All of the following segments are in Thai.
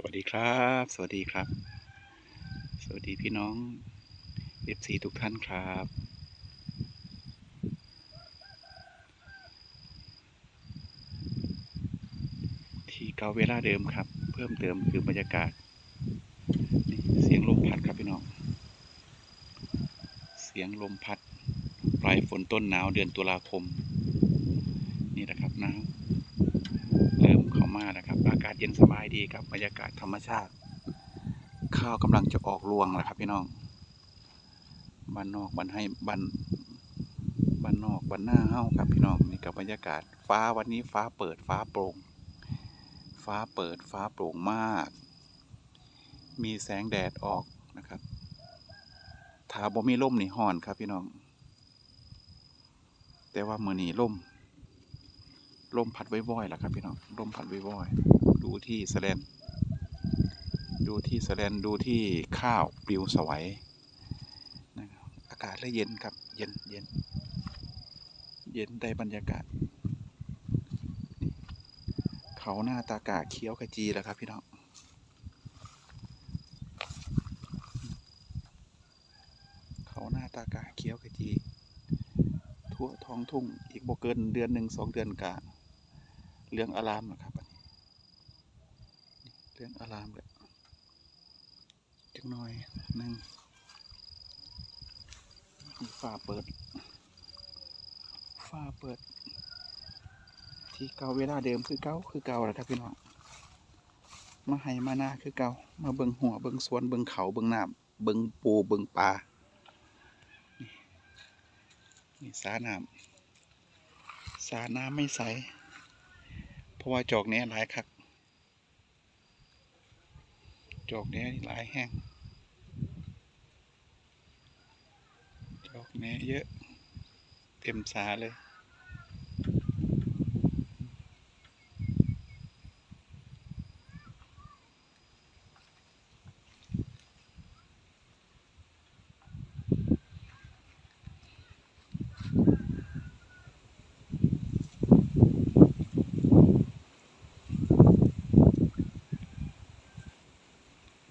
สวัสดีครับ สวัสดีครับ สวัสดีพี่น้อง FC ทุกท่านครับ ที่เก่าเวลาเดิมครับ เพิ่มเติมคือบรรยากาศ เสียงลมพัดครับพี่น้อง เสียงลมพัด ปลายฝนต้นหนาวเดือนตุลาคม นี่นะครับนาว เริ่มเข้ามาแล้วครับ อากาศเย็นสบายดีครับบรรยากาศธรรมชาติ ข้าวกำลังจะออกรวงแล้วครับ พี่น้องบ้านนอกบ้านให้บ้านบ้านนอกบ้านหน้าเฮ้าครับพี่น้องนี่กับบรรยากาศ ฟ้าวันนี้ฟ้าเปิดฟ้าโปร่ง ฟ้าเปิดฟ้าโปร่งมาก มีแสงแดดออกนะครับถ้าบ่มีร่มนี่ห่อนครับพี่น้อง แต่ว่ามือนี้ร่ม ลมพัดว่อยๆล่ะครับพี่น้องลมพัดว่อยๆดูที่แสลนดูที่แสลนดูที่ข้าวปลิวสวยนะครับอากาศและเย็นครับเย็นเย็นเย็นได้บรรยากาศ เขาหน้าตากาเขียวขจีแล้วครับพี่น้องเขาหน้าตากาเขียวขจี ทั่วท้องทุ่งอีกบ่เกินเดือนหนึ่งสองเดือนกะ เรื่องอารามนะครับอันนี้เรื่องอารามเลยจังหน่อยหนึ่งฝ้าเปิดฝ้าเปิด ที่เก่าเวลาเดิมคือเก่าคือเก่าแหละครับพี่น้องมาให้มาหน้าคือเก่ามาเบิงหัวเบิงสวนเบิงเขาเบิงน้ำเบิงปูเบิงปลานี่สาน้ำสาน้ำไม่ใส เพราะว่าจอกนี้หลายคัก จอกนี้หลายแห้ง จอกนี้เยอะ เต็มสาเลย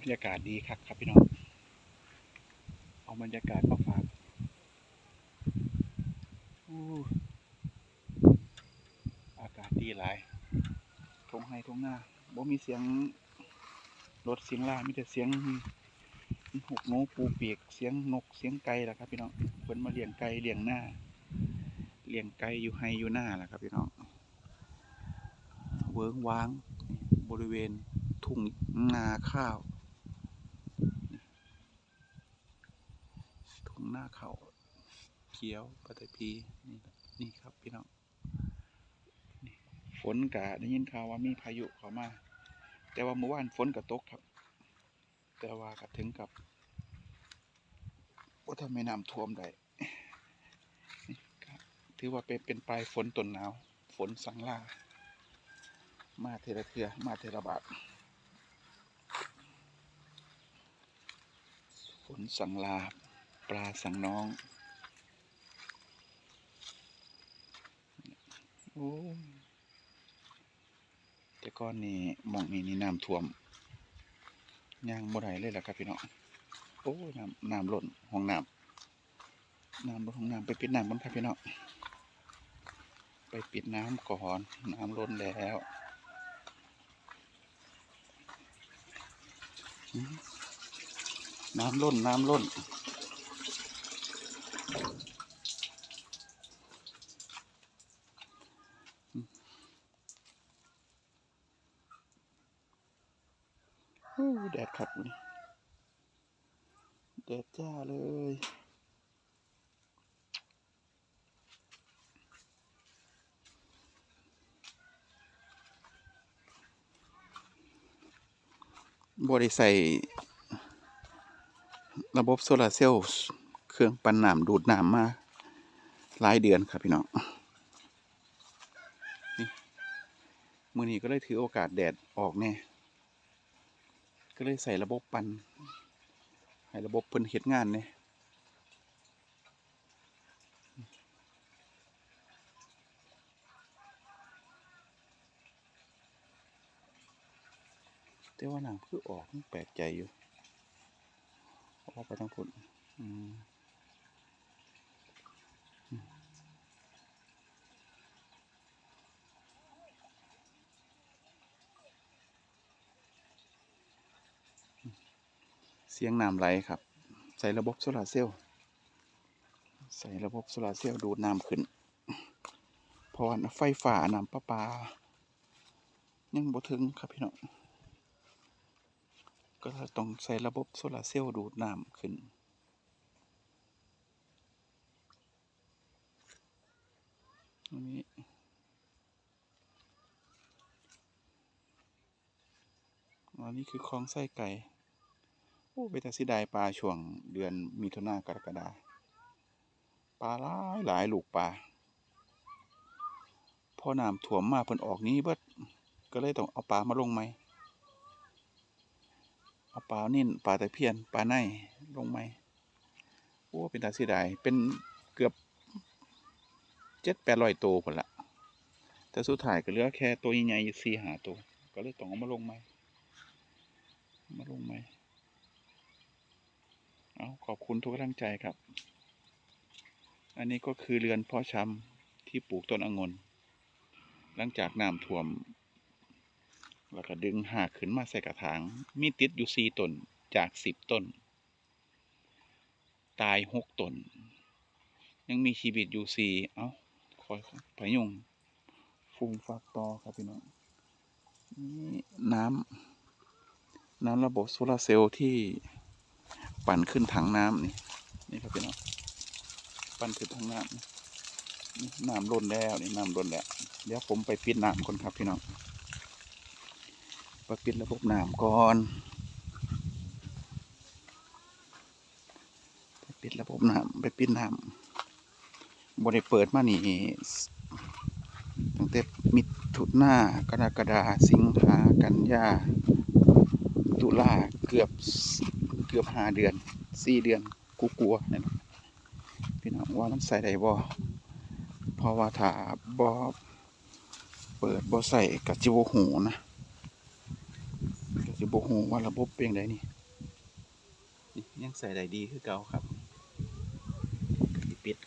รรยากาศดีครับครับพี่น้อง เอาบรรยากาศมาฝากอู้อากาศดีหลายทงให้ทงหน้าบ่มีเสียงรถเสียงล่ามีแต่เสียงหกโนปูเปียกเสียงนกเสียงไก่แหละครับพี่น้องเพิ่นมาเลี้ยงไก่เลี้ยงหน้าเลี้ยงไก่อยู่ให้อยู่หน้าแหละครับพี่น้องเวิ้งว้างบริเวณทุ่งนาข้าว ทุ่งหน้าเขาเขียวปฐพีนี่นี่ครับพี่น้องฝนกะได้ยินข่าวว่ามีพายุเข้ามา แต่ว่าเมื่อวานฝนกะตกครับ แต่ว่าก็ถึงกับว่าทำไมน้ำท่วมได้ถือว่าเป็นเป็นปลายฝนต้นหนาว ฝนสังลามาเทระเทือมาเทระบาทฝนสังลา ปลาสังน้อง โอ้แต่ก่อนนี่มองนี่นี่น้ำท่วมย่างบ่ได้เลยล่ะครับพี่น้อง โอ้น้ำน้ำล้นห้องน้ำน้ำล้นห้องน้ำไปปิดน้ำกันครับพี่น้องไปปิดน้ำก่อนน้ำล้นแล้วน้ำล้นน้ำล้น โอ้แดดครับวันนี้แดด จ้าเลยบริใส่ระบบโซลาร์เซลล์เครื่องปั่นน้ำดูดน้ำมาหลายเดือนครับพี่น้องนี่มือนี้ก็เลยถือโอกาสแดดออกแน่ก็เลยใส่ระบบปั่น ให้ระบบเพิ่นเห็ดงานเนี่ยแต่ว่านางเพื่อออกแปลกใจอยู่ ออกไปทางผลอืม เสียงน้ำไหลครับ ใส่ระบบโซลาร์เซลล์ใส่ระบบโซลาร์เซลล์ดูดน้ำขึ้นพราะไฟฟ้าน้ำประปา ยังบ่ถึงครับพี่น้อง ก็ต้องใช้ระบบโซลาร์เซลล์ดูดน้ำขึ้นอันนี้ อันนี้คือคลองไส้ไก่ อ้ไปแต่สิไดายปลาช่วงเดือนมิถุนากรกฎาปลาหลายหลายลูกปลาพอน้ำถ่วมมาเพิ่นออกนี้เบิดก็เลยต้องเอาปลามาลงไหมเอาปลานิ่นปลาตะเพียนปลาในลงไหมโอ้เป็นตาสีดายเป็นเกือบเจ็ดแปดร้อยตัวผลละแต่สุดท้ายก็เหลือแค่ตัวใหญ่ๆสี่หาตัว ก็เลยต้องเอามาลงไหมมาลงไหม เอาขอบคุณทุกกำลังใจครับ อันนี้ก็คือเรือนพาะชำที่ปลูกต้นองุ่นหลังจากน้ำท่วม แล้วก็ดึงหากขึ้นมาใส่กระถาง มีติดอยู่สี่ต้นจากสิบต้น ตายหกต้น ยังมีชีวิตอยู่สี่เอ้าคอยพยุงฟูมฟักต่อครับพี่น้องนี่น้ำน้ำระบบโซลาร์เซลล์ที่ ปั่นขึ้นถังน้ำนี่ นี่ครับพี่น้องปั่นขึ้นถังน้ำนี่น้ำล้นแล้วนี่น้ำล้นแล้ว เดี๋ยวผมไปปิดน้ำก่อนครับพี่น้องไปปิดระบบน้ำก่อนไปปิดระบบน้ำไปปิดน้ำบริเปิดมานี่ตั้งแต่มิถุนากรกฎาสิงหากันยาตุลาเกือบ เกือบห้าเดือนสี่เดือนกูกลัวๆนี่นพี่น้องว่ามันใส่ได้บ่เพราะว่าถ้าบ่เปิดบ่ใส่กับจิบหูนะก็จะบอกฮูว่าระบบเป็นไงนี่นี่ยังใส่ได้ดีคือเก่าครับปิด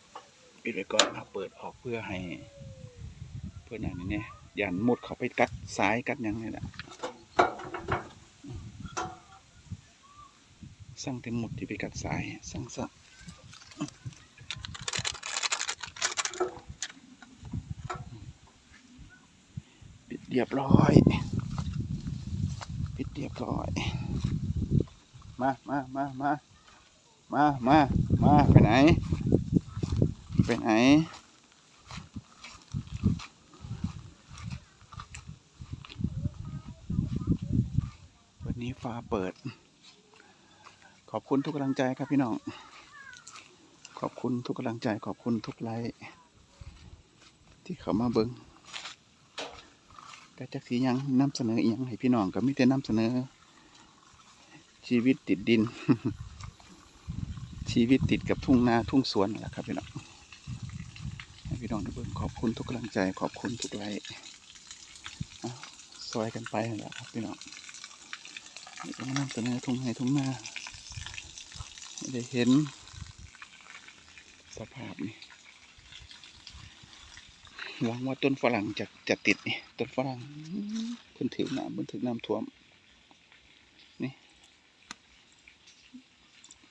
ปิดไว้ก่อนเอาเปิดออกเพื่อให้ เพื่ออย่างนี้เนี่ยยันหมดเขาไปกัดสายกัดยังนี่แหละ สั่งเต็มหมดที่ไปกัดสายสั่งซะปิดเรียบร้อย ปิดเรียบร้อย มามามามามามามาไปไหน ไปไหนวันนี้ฟ้าเปิด ขอบคุณทุกกำลังใจครับพี่น้อง ขอบคุณทุกกำลังใจ ขอบคุณทุกไลค์ที่เขามาเบิงแต่จักสียังนำเสนออีหยังให้พี่น้องก็มีแต่นำเสนอ ชีวิตติดดิน ชีวิตติดกับทุ่งนาทุ่งสวนแหละครับพี่น้องให้พี่น้องทุกคนขอบคุณทุกกำลังใจ ขอบคุณทุกไลค์อะซอยกันไปแหละครับพี่น้องนี่ก็มานำเสนอทุ่งไห้ทุ่งนา ได้เห็น สภาพนี่หวังว่าต้นฝรั่งจะจะติดนี่ต้นฝรั่งเพิ่นถือน้ำเพิ่นถือน้ำท่วม นี่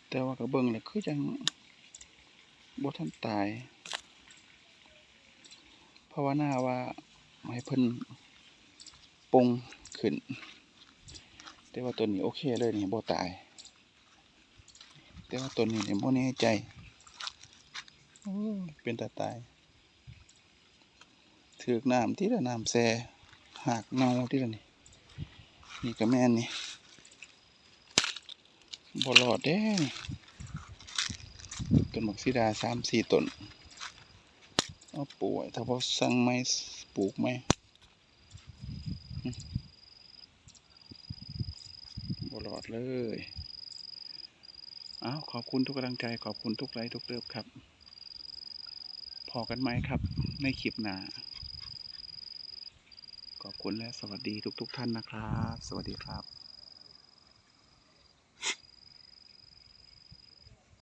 แต่ว่ากระเบื้องเลยคือจังบ่ทันตายภาวนาว่าให้เพิ่นปงขึ้น แต่ว่าตัวนี้โอเคเลยนี่บ่ตาย แต่ว่าตัวนี้เนี่ยบ่แน่ใจโอ้ยเป็นตาตายถือกน้ำที่ละน้ำแซ่หากเน่าที่ละนี่ นี่ก็แม่นนี่บ่รอดเด้นี่ต้นหมกสีดาสามสี่ต้นเอาป่วยถ้าพอสั่งไม้ปลูกไหมอืมบ่รอดเลย อ้าวขอบคุณทุกกำลังใจขอบคุณทุกไลค์ทุกเติบครับ พอกันไหมครับ ในคลิปหน้าขอบคุณและสวัสดีทุก ๆ ท่านนะครับ สวัสดีครับ